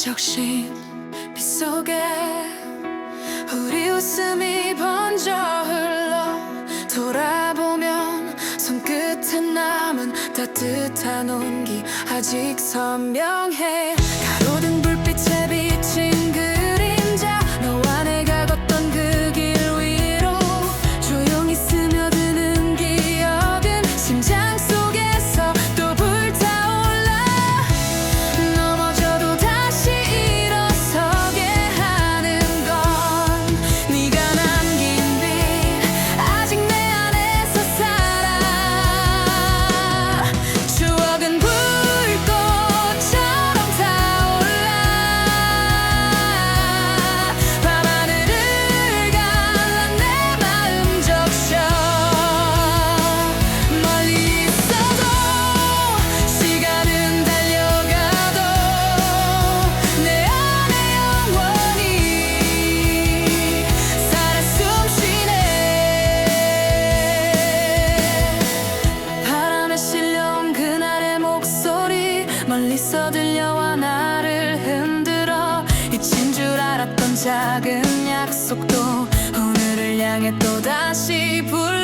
적신 빗속에 우리 웃음이 번져 흘러 돌아보면 손끝에 남은 따뜻한 온기 아직 선명해 멀리서 들려와 나를 흔들어. 잊힌 줄 알았던 작은 약속도 오늘을 향해 또다시 불러